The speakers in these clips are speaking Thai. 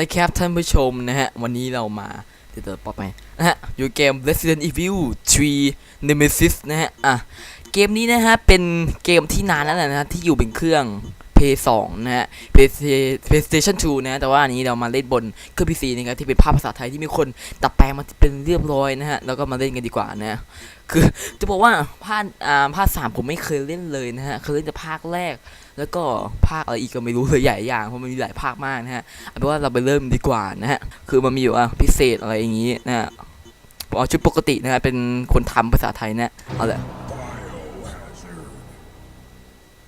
นะครับท่านผู้ชมนะฮะ วันนี้เรามาเดี๋ยวป๊อปไปนะฮะ อยู่เกม Resident Evil 3 Nemesis นะฮะ อะ เกมนี้นะฮะ เป็นเกมที่นานแล้วนะฮะ ที่อยู่เป็นเครื่อง PS2 นะฮะ PlayStation 2 นะ แต่ว่าอันนี้เรามาเล่นบนเครื่อง PC นะครับที่เป็นภาพภาษาไทยที่มีคนดัดแปลงมาเป็นเรียบร้อยนะฮะ แล้วก็มาเล่นกันดีกว่านะ คือจะบอกว่าภาคอ่าภาคสามผมไม่เคยเล่นเลยนะฮะ เคยเล่นแต่ภาคแรก แล้วก็ภาคอะไรอีกก็ไม่รู้เลยใหญ่อย่างเพราะมันมีหลายภาคมากนะฮะเอาเป็นว่าเราไปเริ่มดีกว่านะฮะคือมันมีอยู่ว่าพิเศษอะไรอย่างนี้นะฮะเอาชุดปกตินะฮะเป็นคนทำภาษาไทยนะเอาละ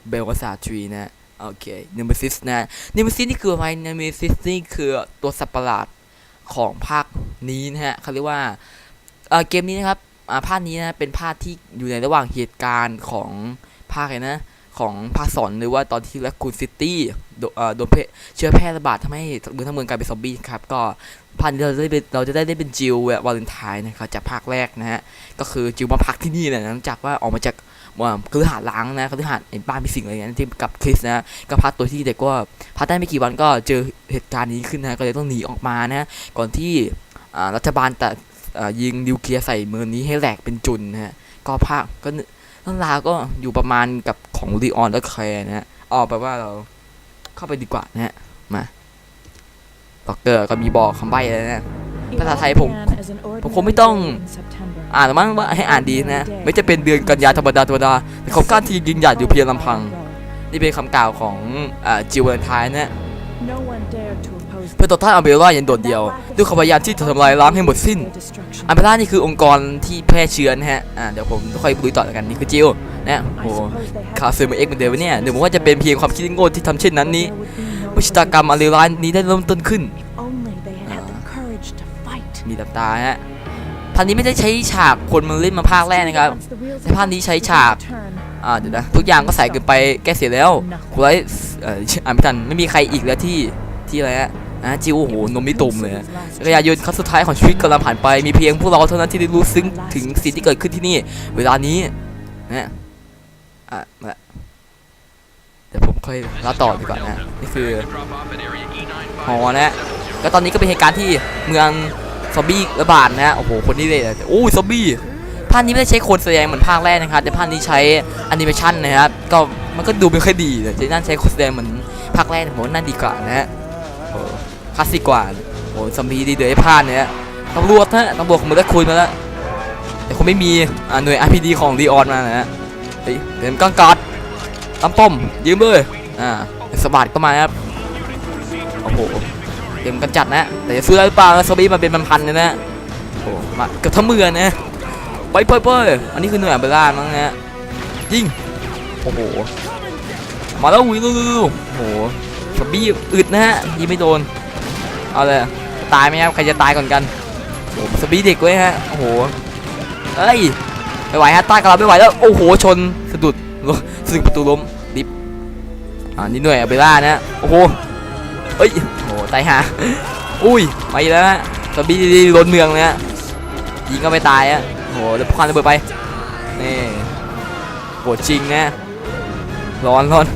เบลภาษาทรีนะฮะโอเคนิมซิสนะนิมซิสนี่คืออะไรนิมซิสนี่คือตัวสัตว์ประหลาดของภาคนี้นะฮะเขาเรียกว่าเอ่อเกมนี้นะครับอ่าภาคนี้นะเป็นภาคที่อยู่ในระหว่างเหตุการณ์ของภาคอะไรนะ ของภาสอนหรือว่าตอนที่แลคูนซิตี้โดนเชื้อแพร่ระบาดทำให้เมืองทั้งเมืองกลายเป็นซอมบี้ครับ ก็พันเราจะได้เป็นเราจะได้ได้เป็นจิลวาเลนไทน์นะครับจากภาคแรกนะฮะก็คือจิลมาพักที่นี่แหละหลังจากว่าออกมาจากว่าคือหาดล้างนะคือหาดไอ้บ้านพี่สิงอะไรเงี้ยที่กับคริสนะก็พักตัวที่เด็กก็พักได้ไม่กี่วันก็เจอเหตุการณ์นี้ขึ้นนะก็เลยต้องหนีออกมานะก่อนที่รัฐบาลแต่ยิงนิวเคลียร์ใส่เมืองนี้ให้แหลกเป็นจุนนะฮะก็ภาคก็ เรื่องราวก็อยู่ประมาณกับของลีออนและแคร์นะฮะอ๋อแปลว่าเราเข้าไปดีกว่านะฮะ มาด็อกเตอร์ก็มีบอกคำใบ้เลยนะภาษาไทยผมผมคงไม่ต้องอ่านมั้งว่าให้อ่านดีนะ ไม่จะเป็นเดือนกันยาธรรมดาธรรมดาแต่เขากล้าที่ยืนหยัดอยู่เพียงลำพัง นี่เป็นคำกล่าวของอจิวเวนทายนะ เพื่อต่อต้านอัมเบร่าอย่างโดดเดี่ยว ด้วยความพยายามที่จะทำลายล้างให้หมดสิ้นอัมเบร่านี่คือองค์กรที่แพร่เชื้อนะฮะอ่าเดี๋ยวผมค่อยดูต่อกันนี่คือจิวนะโอ้โหข่าเสือมาเอ็กเหมือนเดิมวเนี่ยเดี๋ยวผมว่าจะเป็นเพียงความคิดโง่ที่ทำเช่นนั้นนี้วิชตากรรมอันเลวร้ายนี้ได้เริ่มต้นขึ้นมีตับตาฮะพันนี้ไม่ได้ใช้ฉากคนมาเล่นมาภาคแรกนะครับในภาคนี้ใช้ฉากอ่าเดี๋ยวนะทุกอย่างก็ใส่เกินไปแก้เสียแล้วคุณไรอ่ออ่านไม่ทันไม่มีใครอีกแล้วที่ที่อะไรฮะ อะจิวโอ้โหนมนี่ตุ่มเลยฮะจักรยานยนต์ครั้งสุดท้ายของชีวิตกำลังผ่านไปมีเพียงพวกเราเท่านั้นที่ได้รู้ซึ้งถึงสิ่งที่เกิดขึ้นที่นี่ เวลานี้นะอะมาเดี๋ยวผมค่อยเล่าต่อดีกว่านะนี่คือหอนะฮะก็ตอนนี้ก็เป็นเหตุการณ์ที่เมืองซอมบี้ระบาดนะโอ้โหคนนี้เลยโอ้ยซอมบี้ภาคนี้ไม่ได้ใช้คนแสดงเหมือนภาคแรกนะครับแต่ภาคนี้ใช้แอนิเมชันนะครับก็มันก็ดูไม่ค่อยดีเลยจะนั่นใช้คนแสดงเหมือนภาคแรกผมว่านั่นดีกว่านะฮะ คลาสสิกกว่าโอ้ซอมบี้ดีเดือดให้พลาดเนี่ยตำรวจฮะตำรวจของมือได้คุยมาแล้วแต่คงไม่มีอ่าหน่วย RPD ของดีออนมานะฮะเฮ้ยเต็มก้างกอดตำป้อมยืมเลยอ่าสบัดก็มาครับโอ้โหเต็มกันจัดนะแต่จะซื้อหรือเปล่าซอมบี้มาเป็นพันๆเลยนะโอ้มาเกือบทั้งเมืองนะไปไปไปอันนี้คือหน่วยอัมเบร่ามั้งนะฮะยิงโอ้โหมาแล้ววิ่งลูโอ้โหชอบบี้อึดนะฮะยิงไม่โดน เอาเลยตายไหมครับใครจะตายก่อนกันโอ้สบีดเด็กเว้ยฮะโอ้โหเอ้ยไม่ไหวฮะต้านกับเราไม่ไหวแล้วโอ้โหชนสะดุดสะดุดประตูล้มดิบอ่านี่หน่วยอัมเบร่านะฮะโอ้โหเอ้ยโอ้โหตายห่าอุ้ยมาอีกแล้วฮะสบีดีล้นเมืองเลยฮะยิงก็ไม่ตายอะโอ้โหแล้วควันระเบิดไปนี่โหดจริงนะร้อนร้อน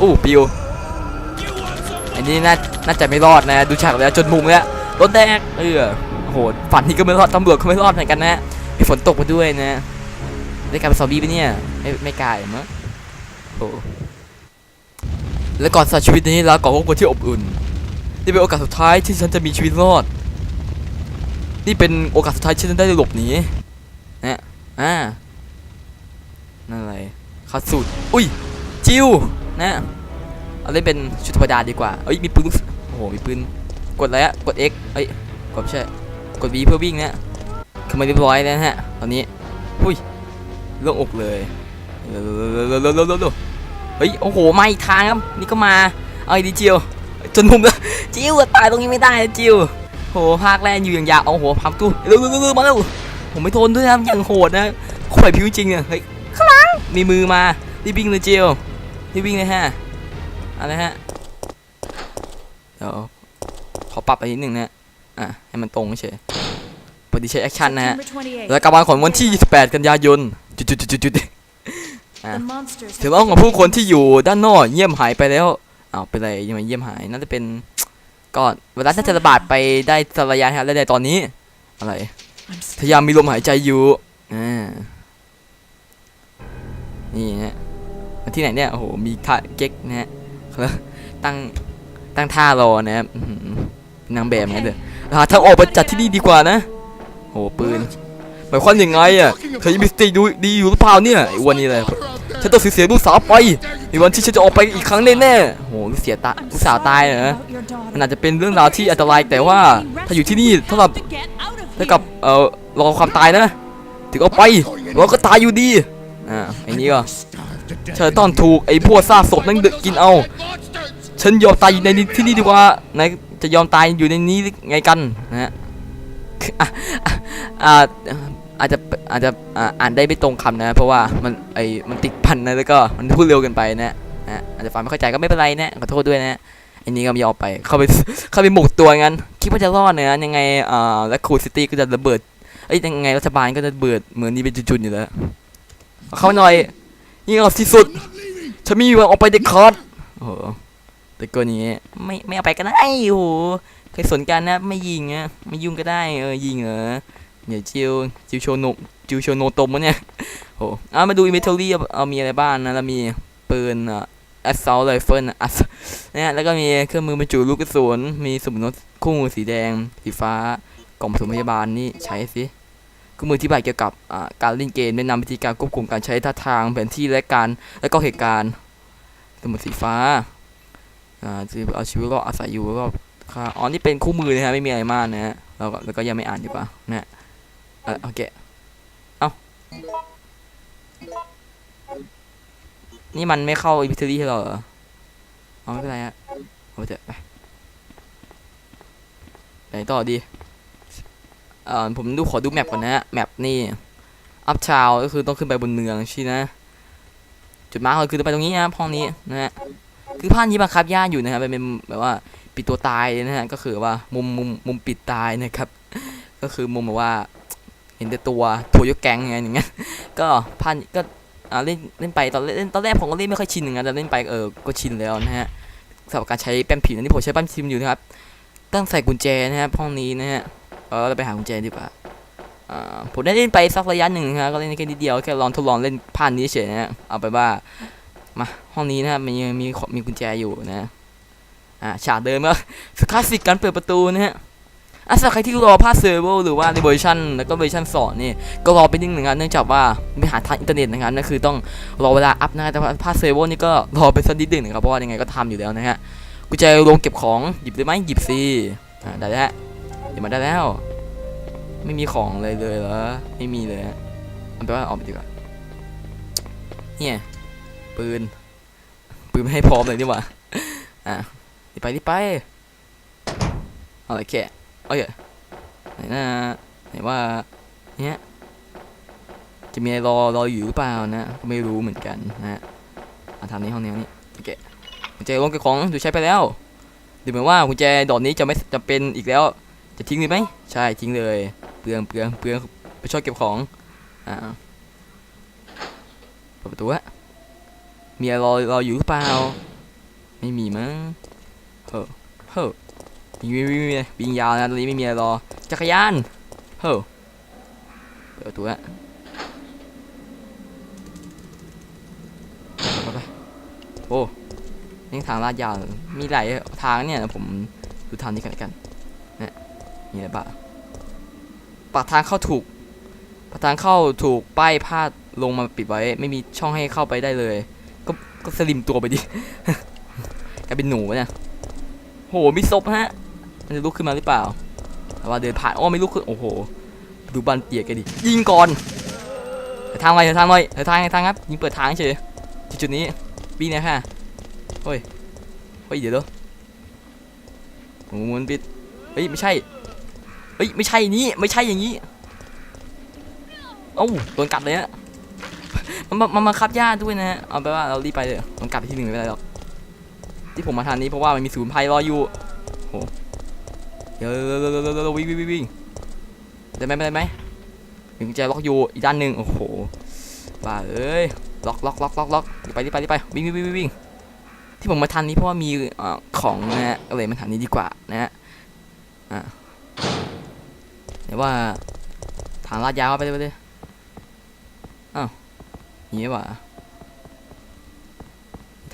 อู้ปิว อันนี้น่าน่าจะไม่รอดนะ ดูฉากแล้วจนมุมแล้วรถแดงเออโหฝันที่ก็ไม่รอดตำรวจก็ไม่รอดเหมือนกันนะมีฝนตกมาด้วยนะได้กลายเป็นซอมบี้ไปะเนี่ยไม่ไม่กลายมั้งโอ้และก่อนสละชีวิตนี้แล้วก่อนครอบครัวที่อบอุ่น นี่เป็นโอกาสสุดท้ายที่ฉันจะมีชีวิตรอด นี่เป็นโอกาสสุดท้ายที่ฉันได้หลบหนีนะอ่านั่นอะไรคาสูตรอุ้ย จิวนะ เอาเล่นเป็นชุดธรรมดาดีกว่าเอ้ยมีปืนโอ้โหมีปืนกดอะไรอะกด X เอ้ยกดใช่กด V เพื่อวิ่งนะขึ้นมเรียบร้อยแล้วฮะตอนนี้อุ้ยโล่งอกเลยเร็วเร็วเร็วเร็วเร็วเร็วเฮ้ยโอ้โหมาอีกทางครับนี่ก็มาเอาอีกดีจิวจนมุมแล้วจิวตายตรงนี้ไม่ได้จิวโหภาคแรกอยู่อย่างยาวเอาหัวพับตู้เร็วๆๆมาเร็วผมไม่ทนด้วยนะอย่างโหดนะข่อยผิวจริงเนี่ยเฮ้ยข้างหลังมีมือมารีบวิ่งเลยจียวรีบวิ่งเลยฮะ อะไรฮะ เดี๋ยวขอปรับไปนิดนึงนะอะ ให้มันตรงเฉยพอดีใช้แอคชั่นนะฮะและกำลังของวันที่ 28 กันยายน จุดจุดจุดจุดอะถึงร้องของผู้คนที่อยู่ด้านนอกเยี่ยมหายไปแล้วอ้าวเป็นไรยังไงเยี่ยมหายน่าจะเป็นก็เวลาน่าจะระบาดไปได้สักระยะนะครับและในตอนนี้ อะไรพยายามมีลมหายใจอยู่อ่านี่ฮะมาที่ไหนเนี่ยโอ้โหมีท่าเก๊กนะฮะ เขาตั้งตั้งท่ารอนะครับอื้อหือนางแบบไงเด้อหาทางออกไปจากที่นี่ดีกว่านะโอ้โหปืนหมายความยังไงอะเธอยังมีสติดูดีอยู่หรือเปล่าเนี่ยไอ้วันนี้เลยฉันต้องสูญเสียลูกสาวไปในวันที่ฉันจะออกไปอีกครั้งแน่ๆโอ้โหลูกเสียตาลูกสาวตายเหรอมันอาจจะเป็นเรื่องราวที่อันตรายแต่ว่าถ้าอยู่ที่นี่เท่ากับเท่ากับเอ่อรอความตายนะ ถึงเอาไปเราก็ตายอยู่ดีอ่าไอ้นี่ก็ เธอต้องถูกไอ้พวกซากศพนั่นดึกกินเอา ฉันยอมตายอยู่ในที่นี่ดีกว่านายจะยอมตายอยู่ในนี้ไงกันนะฮะอ่าอาจจะอาจจะอ่านได้ไม่ตรงคำนะ เพราะว่ามันไอ้มันติดพันนะแล้วก็มันพูดเร็วเกินไปนะนะอาจจะฟังไม่เข้าใจก็ไม่เป็นไรนะขอโทษด้วยนะอันนี้ก็ไม่ยอมไปเข้าไปเข้าไปหมกตัวงั้นคิดว่าจะรอดเนี่ยยังไงอ่าและคูซิตี้ก็จะระเบิดเอ้ยยังไงรัฐบาลก็จะเบิดเหมือนนี้เป็นจุนๆอยู่แล้วเอาเข้าหน่อย นี่เอาที่สุด ฉันไม่มีวันออกไปเด็ดขาดโอ้โหแต่ก็นี้ไม่ไม่เอาไปก็ได้โอ้โหเคยสนกันนะ ไม่ยิงอะไม่ยุ่งก็ได้เออยิงเหรอเดี๋ยวจิวจิวโชโนจิวโชโนตมวะเนี่ยโอ้โหเอามาดูอินเวนทอรี่เอามีอะไรบ้างนะแล้วมีปืนอะ assault rifle นะเนี่ยแล้วก็มีเครื่องมือบรรจุลูกกระสุนมีสมุดโน้ตคู่มือสีแดง สีฟ้ากล่องปฐมพยาบาลนี่ใช้สิ คู่มือที่บายเกี่ยวกับการเล่นเกมแนะนำวิธีการควบคุมการใช้ท่าทางแผนที่และการและก็เหตุการณ์สมุดสีฟ้าจะเอาชีวิตรอดอาศัยอยู่รอบค่ะอ๋อนี่เป็นคู่มือนะฮะไม่มีอะไรมากนะฮะแล้วก็แล้วก็ยังไม่อ่านดีกว่านะฮะโอเคเอ้านี่มันไม่เข้าอินพิทรี่ให้เราเหรอเอไม่เป็นไรฮะเอาไปเถอะไปไหนต่อดี เอ่อผมดูขอดูแมปก่อนนะฮะแมปนี่อัพชาวก็คือต้องขึ้นไปบนเมืองใช่นะ จุดมาร์กคือไปตรงนี้นะห้องนี้นะฮะคือภาคนี้บังคับย่าอยู่นะฮะเป็นแบบว่าปิดตัวตายนะฮะก็คือว่ามุมมุมมุมปิดตายนะครับ ก็คือมุมแบบว่า เห็นแต่ตัวตัวยกแก๊งไงอย่างเงี้ยก็ภาคก็อ่าเล่นเล่นไปตอนเล่นตอนแรกผมก็เล่นไม่ค่อยชินอย่างนั้นแต่เล่นไปเออก็ชินแล้วนะฮะสำหรับการใช้แป้นพิมพ์อันนี้ผมใช้แป้นพิมอยู่นะครับตั้งใส่กุญแจนะครับห้องนี้นะฮะ เออเราไปหากุญแจดีกว่าผมได้เล่นไปสักระยะหนึ่งนะฮะก็เล่นแค่นิดเดียวแค่ลองทดลองเล่นผ่านนี้เฉยนะเอาไปว่ามาห้องนี้นะครับมันยังมีมีกุญแจอยู่นะอ่าฉากเดิมก็สคลาสสิกการเปิดประตูนะฮะอะสำหรับใครที่รอภาคเซอร์เวอร์หรือว่าในเวอร์ชันแล้วก็เวอร์ชันสองนี่ก็รอไปนิดหนึ่งนะเนื่องจากว่าไม่หาทางอินเทอร์เน็ตนะครับนั่นคือต้องรอเวลาอัพนะแต่ว่าภาคเซเวอร์นี่ก็รอไปสักนิดหนึ่งนะครับเพราะว่ายังไงก็ทำอยู่แล้วนะฮะกุญแจลงเก็บของหยิบได้ไหมหยิบสิอ่าได้แล้ว ยิบมาได้แล้ว ไม่มีของเลยเลยเหรอ ไม่มีเลยฮะเอาไปนว่าออกไปดีกว่า เนี่ย ปืน ปืนไม่ให้พร้อมเลยนี่หว่า อะรีบไปรีบไปเอาโอเคโอเคไหนนะไหนว่า เนี่ย จะมีอะไรรอรออยู่หรือเปล่านะ ก็ไม่รู้เหมือนกันนะฮะมาทางนี้ห้องนี้นี้โอเคกุญแจลงเก็บของถูกใช้ไปแล้วดูเหมือนว่ากุญแจดอกนี้จะไม่จะเป็นอีกแล้ว จะทิ้งเลยไหมใช่ทิ้งเลย เปลืองเปลืองเปลืองไปช่วยเก็บของอ่าเปิดประตูฮะมีอะไรรอรออยู่หรือเปล่า ไม่มีมั้งเฮ้อเฮ้อมีมีมีมีบิงยาวนะตอนนี้ไม่มีอะไรรอจักรยานเฮ้อเปิดประตูฮะโอ้นี่ทางลาดยาวมีหลายทางเนี่ยผมดูทางนี้กันกัน มีอะไรบ้างปากทางเข้าถูกปากทางเข้าถูกป้ายพาดลงมาปิดไว้ ไม่มีช่องให้เข้าไปได้เลย ก็ก็สลิมตัวไปดิกลายเป็นหนูเนี่ยโหมีศพฮะ มันจะลุกขึ้นมาหรือเปล่าแต่ว่าเดินผ่านอ้อไม่ลุกขึ้นโอ้โห ดูบันเปียกกันดิยิงก่อนทางไว้ทางไว้ทางเดี๋ยวทางครับยิงเปิดทางเฉยจุดจุดนี้ปีนะค่ะเฮ้ยเฮ้ยเดี๋ยวดี๋ยวโอ้โหมันปิดเฮ้ยไม่ใช่ เฮ้ยไม่ใช่นี้ไม่ใช่อย่างนี้เอ้าโดนกัดเลยฮะมันมันมาคับยาด้วยนะฮะเอาไปว่าเรารีบไปเลยมันกลับไปที่หนึ่งไม่เป็นไรหรอกที่ผมมาทางนี้เพราะว่ามันมีศูนย์ภัยรออยู่โอ้เดี๋ยวเราวิ่งวิ่งวิ่งได้ไหมได้ไหมมีกุญแจล็อกอยู่อีกด้านหนึ่งโอ้โหบ้าเอ้ยล็อกล็อกล็อกล็อกล็อกไปรีบไปรีบไปวิ่งวิ่งวิ่งวิ่งที่ผมมาทางนี้เพราะว่ามีของนะฮะเลยมาทางนี้ดีกว่านะฮะอ่า เดี๋ยวว่าทางลาดยาวไปเลยไปเลยอ้าวอย่างนี้ว่ะ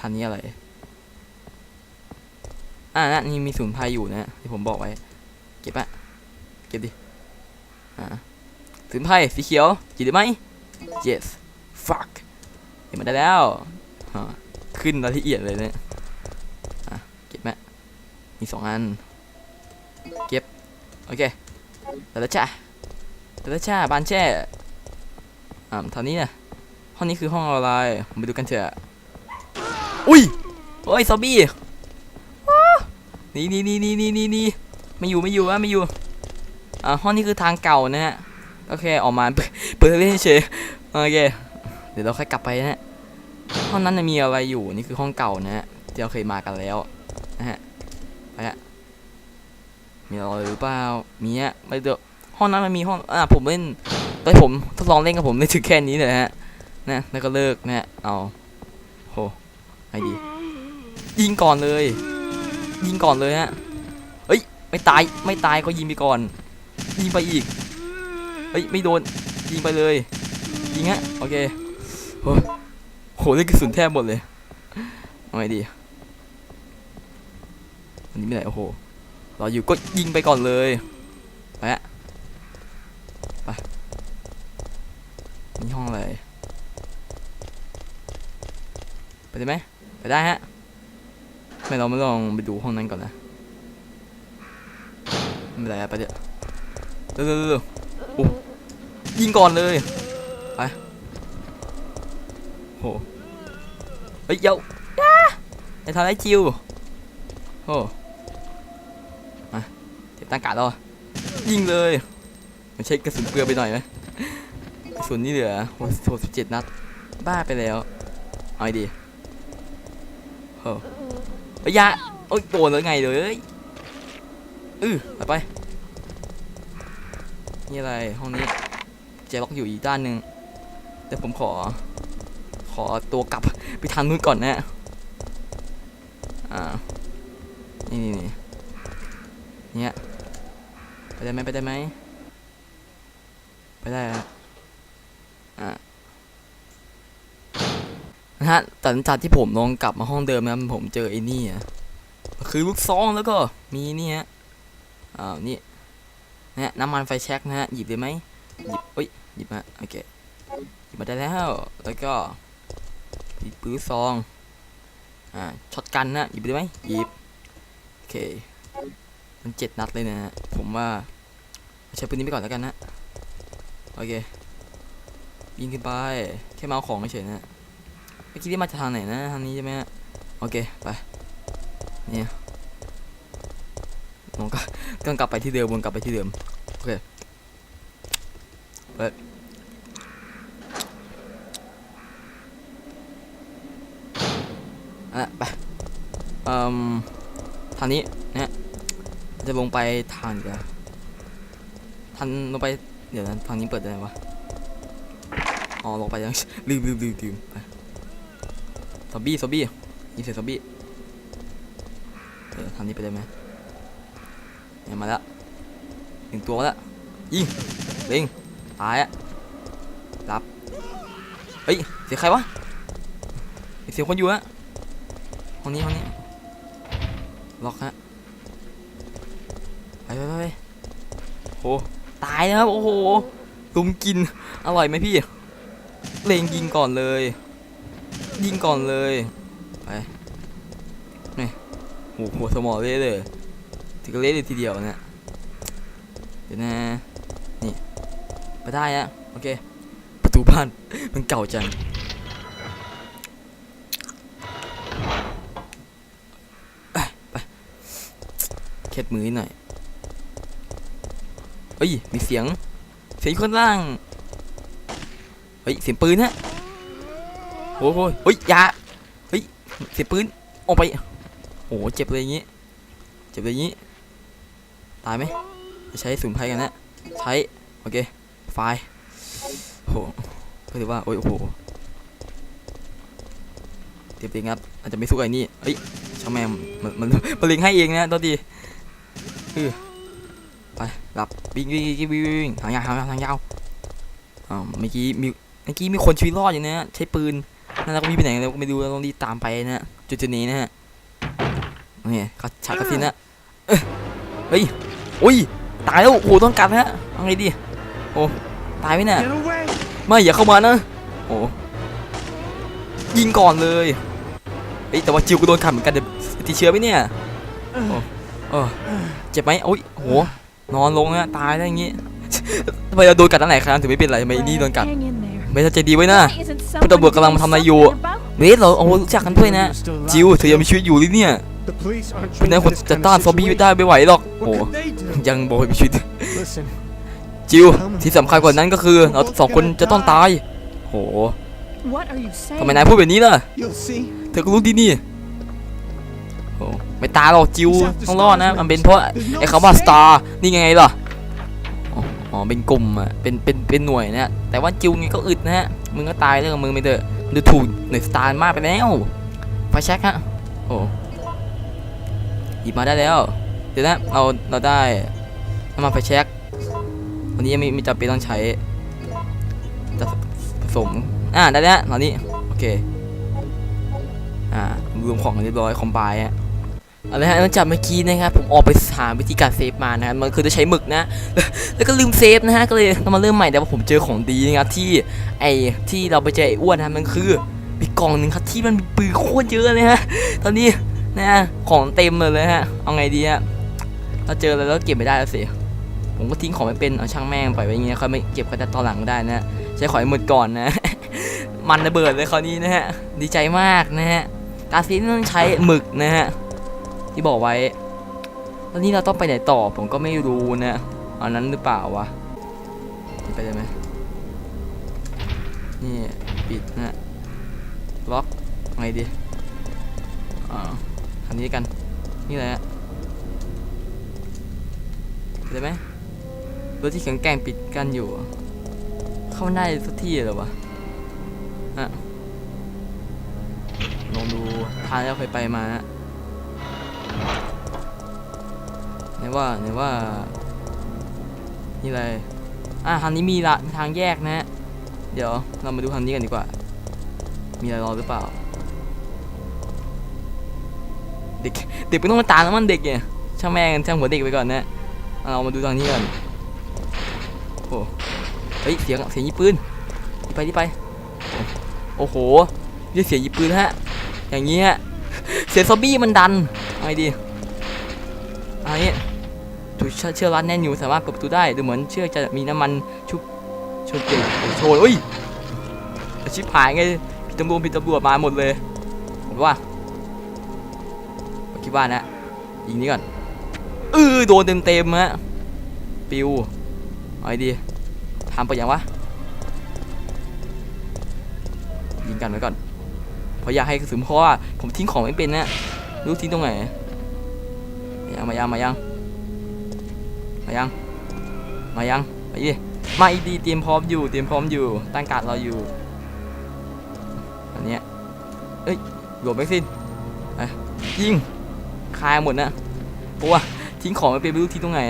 ทางนี้อะไร อ่านะนี่มีศูนย์ภัยอยู่นะที่ผมบอกไว้ เก็บอะเก็บดิ อ่าศูนย์ภัยสีเขียวจีบได้ไหม yes fuck เห็นมันได้แล้วอ่าขึ้นรายละเอียดเลยเนี่ยอะเก็บไหมมีสองอัน เก็บ โอเค แต่ละจ้าแต่ละจ้าบานแช่อ่าเท่านี้นะห้องนี้คือห้องอะไรมาดูกันเถอะอุ้ยโอ้ยซอมบี้นี่นี่นี่นี่นี่นี่นี่ไม่อยู่ไม่อยู่อะไม่อยู่อ่าห้องนี้คือทางเก่านะฮะโอเคออกมาเปิดเปิดเล่นเฉยโอเคเดี๋ยวเราค่อยกลับไปนะฮะห้องนั้นนะมีอะไรอยู่นี่คือห้องเก่านะฮะที่เราเคยมากันแล้วนะฮะ ไปฮะ มีอะไรหรือเปล่ามีอะไม่เดอห้องนั้นมันมีห้องอ่าผมเล่นตอนผมทดลองเล่นกับผมได้ถึงแค่นี้เลยฮะนะแล้วก็เลิกนะฮะเอาโหไงดี ยิงก่อนเลย ยิงก่อนเลยฮะเฮ้ยไม่ตายไม่ตายก็ยิงไปก่อน ยิงไปอีกเฮ้ยไม่โดนยิงไปเลยยิงฮะโอเคโหโหเล่นกระสุนแทบหมดเลยเอาไงดีอันนี้ไม่ไหนโอ้โห ราอยู่ก็ยิงไปก่อนเลยไปฮะไปนี่ห้องอะไรไปได้ไหมไปได้ฮะไม่เราไม่ลองไปดูห้องนั้นก่อนนะไม่ไรอะไปเดี๋ยวเร็วเร็วเร็วเร็วโอ้ยิงก่อนเลยไปโหเฮ้ยเยวอย่าอย่าทำให้จิวโอ้ เก็บตั้งการ์ดแล้วยิงเลยไม่ใช่กระสุนเปลือยไปหน่อยไหมกระสุนนี่เหลือหกสิบเจ็ดนัด บ้าไปแล้ว เอาไงดีโอ้เฮ้ยยาโอ้ยโดนแล้วไงเลยอือไปไปนี่อะไรห้องนี้เจล็อกอยู่อีกด้านหนึ่งเดี๋ยวผมขอ ขอตัวกลับไปทางนู้นก่อนนะอ่านี่นี่นี่ เนี่ยไปได้ไหมไปได้ไหมไปได้ฮะอ่านะฮะแต่หลังจากที่ผมลองกลับมาห้องเดิมนะผมเจอไอ้นี่อะคือลูกซองแล้วก็มีนี่ฮะอ่านี่นะน้ำมันไฟแช็กนะฮะหยิบเลยไหมหยิบเอ้ยหยิบมาโอเคหยิบมาได้แล้วแล้วก็หยิบปืนซองอ่าช็อตกันนะหยิบได้ไหมหยิบโอเค มันเจ็ดนัดเลยนะฮะผมว่าใช้ปืนนี้ไปก่อนแล้วกันนะโอเคยิงขึ้นไปแค่มาเอาของเฉยๆนะเมื่อกี้ที่มาจากทางไหนนะทางนี้ใช่ไหมฮะโอเคไปเนี่ยลงก็ต้องกลับไปที่เดิมวนกลับไปที่เดิมโอเคเปิดอะไปเอ่มทางนี้นะ จะลงไปทางเดียวทางลงไปเดี๋ยวนะทางนี้เปิดได้ไหมวะอ๋อลงไปยังลืมลืมลืมลืมไปซอมบี้ซอมบี้ยิงเสร็จซอมบี้เดี๋ยวทางนี้ไปได้ไหมเนี่ยมาแล้วหนึ่งตัวแล้วยิงเล็งตายอะรับเฮ้ยเสียงใครวะเสียงคนอยู่อะห้องนี้ห้องนี้ล็อกฮะไปไปไปไปโหตาย นะครับ โอ้โหลุมกิน อร่อยไหมพี่เลงยิงก่อนเลย ยิงก่อนเลย ไป นี่โหหัวสมองเละเลยถึงก็เละเลยทีเดียวเนี่ยเดี๋ยวนะ นี่ ไปได้ฮะโอเค ประตูบ้าน มันเก่าจัง ไปเค็ดมือหน่อย เฮ้ย มีเสียง เสียงอยู่างล่าง เฮ้ย เสียงปืนฮะ โอ้โหเฮ้ยยาเฮ้ย เสียงปืน ออกไป โอ้โห เจ็บเลยอย่างงี้ เจ็บเลยอย่างงี้ ตายไหมจะใช้สูนไพรกันนะ ใช้ โอเค ไฟล์โหก็ถือว่า โอ้ยโอ้โหเตียมเองครับ อาจจะไม่สู้ไอ้นี่เฮ้ยช่างแม่มันมันมันเล็งให้เองนะตัวดีเออ ไปหลับวิ่งวิ่งวิ่งวิ่งวิ่งทางยาวทางยาวทางยาวอ๋อเมื่อกี้มีเมื่อกี้มีคนชีวิตรอดอยู่นะฮะใช้ปืนนั่นเราก็วิ่งไปไหนเราก็ไม่รู้เราต้องรีบตามไปนะฮะจุดจุดนี้นะฮะนี่เขาฉากกระสินนะเอ้ยเฮ้ยอุ้ยตายแล้วโอ้โหต้องกัดนะฮะเอาไงดีโอ้ตายไหมเนี่ย Get away! ไม่อย่าเข้ามานะโอ้ยิงก่อนเลยเอ้ยแต่ว่าจิวก็โดนขัดเหมือนกันเดี๋ยวติดเชื้อไหมเนี่ยโอ้เออเจ็บไหมโอ้ยโห นอนลงนะตายได้วอย่างงี้ทำไมเราโดนกัดตั้งไหนครั้งถึงไม่เป็นไรทำไมนี่โดนกัด Hang in there. ไม่เข้าใจดีไว้นะ Why isn't คุณตำรวจกำลังมาทำอะไรอยู่ somebody doing something about เนสเราโอ้รู้จักกันด้วยนะ You're still alive. จิวเธอยังมีชีวิตอยู่หรือเนี่ย The police aren't เป็น trained นาย for คน this จะ kind ต้าน of ซอมบี้ situation. ได้ไม่ไหวหรอกโอ้ What could they do? ยังบอกให้มีชีวิต Listen, จิวที่สำคัญกว่านั้นก็คือเราสองคนจะต้องตายโห What are you saying? ทำไมนายพูดแบบนี้ล่ะ you'll see. เธอก็รู้ดีนี่โอ้ ไม่ตายหรอกจิวต้องรอดนะ มันเป็นเพราะไอ้คำว่า star นี่ไงล่ะอ๋ออ๋อเป็นกลุ่มอะเป็นเป็นเป็นหน่วยนะฮะแต่ว่าจิวไงก็อึดนะฮะมึงก็ตายเรื่องของมึงไปเถอะดูถูกหน่วยสตาร์มากไปแล้วไฟแช็กฮะโอ้หยิบมาได้แล้วเดี๋ยวนะเราเราได้น้ำมันไฟแช็กวันนี้ยังไม่ไม่จำเป็นต้องใช้จะผสมอ่าได้แล้วตอนนี้โอเคอ่ารวมของกันเรียบร้อยคอมไบฮะ เอาละฮะหลังจากเมื่อกี้นะครับผมออกไปหาวิธีการเซฟมานะครับมันคือจะใช้หมึกนะ แล้วก็ลืมเซฟนะฮะก็เลยต้องมาเริ่มใหม่แต่ว่าผมเจอของดีนะครับที่ไอ้ที่เราไปเจอไอ้อ้วนนะมันคือมีกล่องหนึ่งครับที่มันมีปืนโคตรเยอะเลยฮะตอนนี้นะของเต็มเลยเลยฮะเอาไงดีฮะเราเจอแล้วแล้วเก็บไม่ได้แล้วสิผมก็ทิ้งของไม่เป็นเอาช่างแม่งปล่อยไว้อย่างเงี้ยค่อยไม่เก็บกันตอนหลังได้นะใช้ของให้หมดก่อนนะ มันระเบิดเลยคราวนี้นะฮะดีใจมากนะฮะการซีนี่ต้องใช้หมึกนะฮะ ที่บอกไว้ แล้วนี่เราต้องไปไหนต่อผมก็ไม่รู้นะอันนั้นหรือเปล่าวะไปได้ไหมนี่ปิดนะฮะล็อกไงดีอ่าทำนี้กันนี่เลยฮะได้ไหมรถที่แข็งแกร่งปิดกันอยู่ เข้าไม่ได้สักที่เลยวะลองดูทางที่เราเคยไปมานะ นว่าไหนว่า นี่อะไรอะทางนี้มีละทางแยกนะฮะเดี๋ยวเรามาดูทางนี้กันดีกว่า มีอะไรรอหรือเปล่า เด็กเด็กไม่ต้องมาตามแล้วมันเด็กเนี่ยช่างแม่งช่างหัวเด็กไปก่อนนะเรามาดูทางนี้ก่อนโอ้เฮ้ยเสียงเสียงยิงปืนไปรีบไป โอ้โหเรียกเสียงยิงปืนฮะ อย่างนี้ฮะ เสียงซอมบี้มันดันอาไงดีเอันนี้ ถูกเชือกเชือรัดแน่นอยู่สามารถเปิดประตูได้ดูเหมือนเชือกจะมีน้ำมันชุบชนเก่งโชนอุ้ยชิบหายไงผิดตำรวจผิดตำรวจมาหมดเลยผมว่าผมคิดว่านะยิงนี้ก่อนเออโดนเต็มเต็มฮะปิวเอาไงดีทำไปยังวะยิงกันไว้ก่อนเพราะอยากให้กระสุนเพราะว่าผมทิ้งของไม่เป็นนะรู้ทิ้งตรงไหนยังมายังมายัง มายัง มายังมาดิมาอีดีเตรียมพร้อมอยู่ เตรียมพร้อมอยู่ ตั้งการเราอยู่ อันเนี้ยเอ้ยหลบไม่สิ้นไปยิง คายหมดนะเพราะว่าทิ้งของไม่เป็นไม่รู้ทิ้งตรงไหน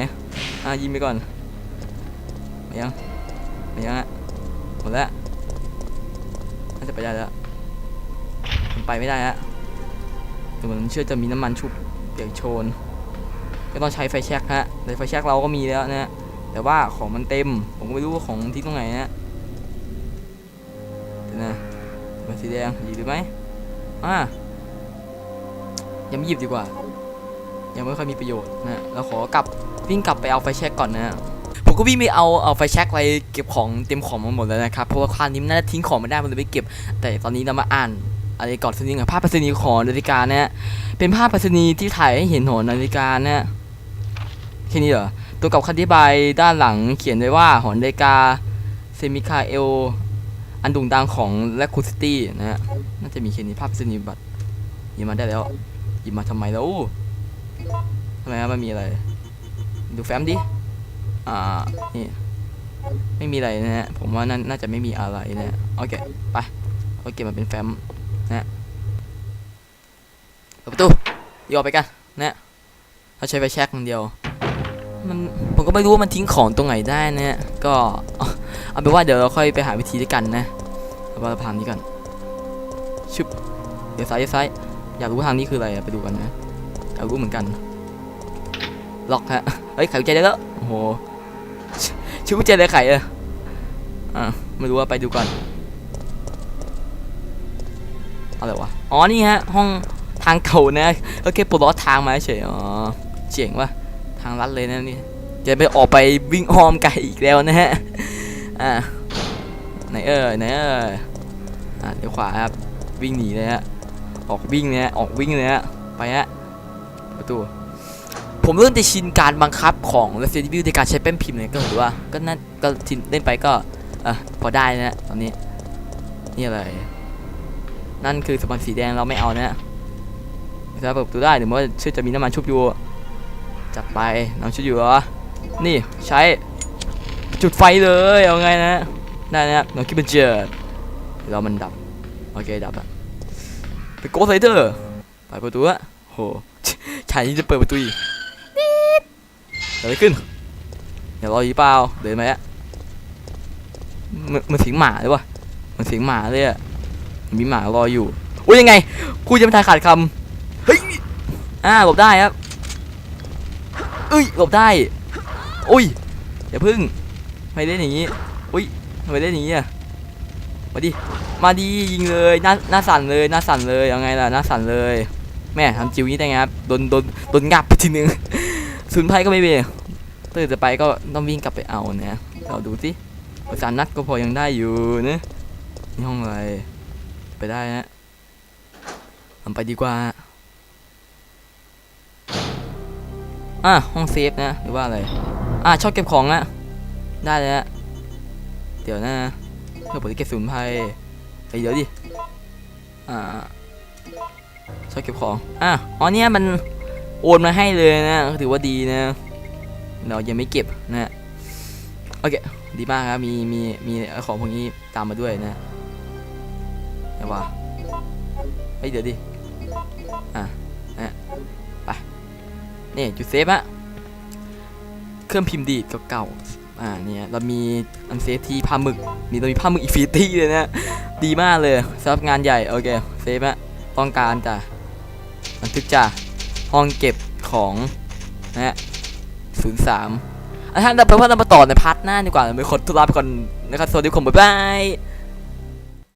อะยิงไปก่อน มายัง มายังอะหมดแล้วน่าจะไปได้แล้วมันไปไม่ได้ฮะแต่เหมือนเชื่อจะมีน้ำมันชุบเปียกโชน ก็ต้องใช้ไฟแช็กฮะแต่ไฟแช็กเราก็มีแล้วนะฮะแต่ว่าของมันเต็ม ผมก็ไม่รู้ว่าของทิ้งตรงไหนนะเดี๋ยวนะมันสีแดงหยิบดีไหมอ่ายังไม่หยิบดีกว่า ยังไม่ค่อยมีประโยชน์นะเราขอกลับวิ่งกลับไปเอาไฟแช็กก่อนนะผมก็วิ่งไปเอาเอาไฟแช็กไปเก็บของเต็มของมาหมดแล้วนะครับเพราะว่าคราวนี้มันน่าจะทิ้งของไม่ได้มันเลยไปเก็บ แต่ตอนนี้เรามาอ่านอะไรก่อนสักนิดหนึ่งภาพปรษณีของนาฬิกาเนี่ยเป็นภาพปรษณีที่ถ่ายให้เห็นหอนาฬิกาเนี่ย ค่นี้เหรอ ตัวกับคำอธิบายด้านหลังเขียนไว้ว่า หอนาฬิกาเซมิคาเอล อันด่งดังของแลคูซิตี้นะฮะ น่าจะมีแค่นี้ภาพไปรษณีย์บัตหยิบมาได้แล้วหยิบมาทำไมแล้วทำไมครับมันมีอะไร ดูแฟ้มดิ อ่า นี่ ไม่มีอะไรนะฮะ ผมว่าน่าน่าจะไม่มีอะไรนะฮะโอเค ไปโอเคมันเป็นแฟ้มนะฮะเปิดประตูยอไปกันนะเราใช้ไฟแช็กคนเดียว มันผมก็ไม่รู้ว่ามันทิ้งของตรงไหนได้นะก็เอาเป็นว่าเดี๋ยวเราค่อยไปหาวิธีด้วยกันนะเอาว่าทางนี้ก่อนชึบเดี๋ยวซ้ายเดี๋ยวซ้ายอยากรู้ทางนี้คืออะไรไปดูกันนะอยากรู้เหมือนกันล็อกฮะเฮ้ยไขกุญแจได้แล้วโอ้โหชูกุญแจเลยไขอะอะไม่รู้ว่าไปดูก่อนอะไรวะอ๋อนี่ฮะห้องทางเก่านะโอเคปลดล็อกทางมาเฉยอ๋อเจ๋งว่ะ ทางลัดเลยนะนี่จะไปออกไปวิ่งอ้อมไกลอีกแล้วนะฮะอ่าไหนเอ่ยไหนเอ่ยอ่าเดี๋ยวขวาครับวิ่งหนีเลยฮะออกวิ่งเนี่ยออกวิ่งเลยฮะไปฮะประตูผมเริ่มจะชินการบังคับของ Resident Evil ในการใช้แป้นพิมพ์เนี่ยก็ถือว่าก็นั่นก็ชินเล่นไปก็อะพอได้นะฮะตอนนี้นี่อะไรนั่นคือสปอนสีแดงเราไม่เอานะฮะถ้าเปิดประตูได้เดี๋ยวมันชื่อจะมีน้ำมันชุบอยู่ จัดไปน้ำชุดอยู่เหรอ นี่ใช้จุดไฟเลยเอาไงนะได้นะครับน้องคิดเป็นเจิดเดี๋ยวเรามันดับ โอเคดับละไปโกสไลเดอร์ไปประตูอะโหชายนี้จะเปิดประตูอีกนิดเกิดอะไรขึ้นอย่ารออีเปล่าเดินมาอะมันมันเสียงหมาเลยวะมันเสียงหมาเลยอะมันมีหมารออยู่อุ้ยยังไงคุยจะไม่ทายขาดคำเฮ้ยอ่าหลบได้ครับ อ้ยหลบได้อุ้ยอย่าพึ่งไม่เล่นอย่างนี้อุ้ยทำไมเล่นอย่างนี้อะมาดิมาดียิงเลยหน้าหน้าสั่นเลยหน้าสั่นเลยยังไงล่ะหน้าสั่นเลยแม่ทำจิวนี้ได้ไงครับโดนโดนโดนงับไปทีนึงศูนย์ภัยก็ไม่เป็นตื่นจะไปก็ต้องวิ่งกลับไปเอาเนี่ยเราดูสิภาษานัดก็พอยังได้อยู่นะนี่ห้องอะไรไปได้ฮะทำไปดีกว่า อะห้องเซฟนะหรือว่าอะไรอะชอบเก็บของอะได้เลยฮะเดี๋ยวนะเพื่อผมจะเก็บสูนย์ภัยไปเดี๋ยวดิอ่าชอบเก็บของอะอ๋อเนี่ยมันโอนมาให้เลยนะถือว่าดีนะ เรายังไม่เก็บนะโอเคดีมากครับมีมีมีของพวกนี้ตามมาด้วยนะเดี๋ยวว่าเฮ้ยเดี๋ยวดิอะ นี่จุดเซฟอะเครื่องพิมพ์ดีดเก่าๆอ่าเนี่ยเรามีอันเซฟที่ผ้าหมึก มีเรามีผ้าหมึกอินฟิตี้เลยนะดีมากเลยสำหรับงานใหญ่โอเคเซฟอะต้องการจ้ะบันทึกจ้ะห้องเก็บของนะฮะศูนย์สามอะท่านเราไปว่าเรามาต่อในพาร์ทหน้าดีกว่าเราไปคนทุลาไปก่อนนะครับสวัสดีครับบ๊ายบาย